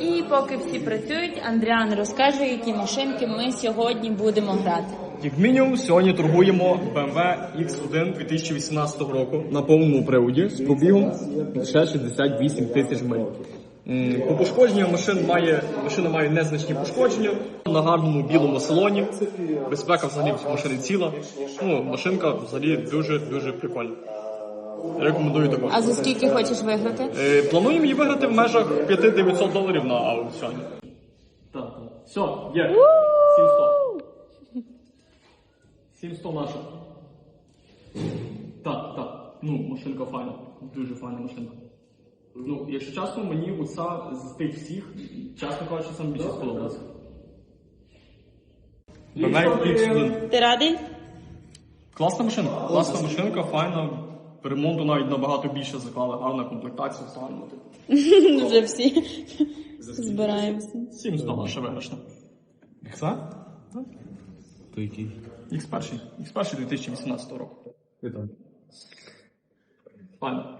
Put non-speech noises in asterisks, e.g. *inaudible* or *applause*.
І поки всі працюють, Андріан розкаже, які машинки ми сьогодні будемо грати. Як мінімум, сьогодні торгуємо BMW X1 2018 року на повному приводі з пробігом ще 68 тисяч миль. По пошкодженню машин має, машина має незначні пошкодження на гарному білому салоні. Безпека взагалі машини ціла. Ну, машинка взагалі дуже-дуже прикольна. Рекомендую таку. А за скільки хочеш виграти? Е, Плануємо її виграти в межах 5-900 доларів на аукціоні. Так, так. Все, є. 700. 700 наша. Так, так. Ну, машинка файна. Дуже файна машинка. Ну, якщо чесно, мені оця з тих всіх, чесно кажучи, саме більше сподобалася. Ти радий? Класна машинка. Класна машинка, файна. Ремонту навіть набагато більше заклали. Гарна комплектація, гарно. Типу. *laughs* Вже всі збираємося. 700 ще виграшно. Ікса? То який? Ікс перший. Ікс перший 2018 року. Вітаю. Файно.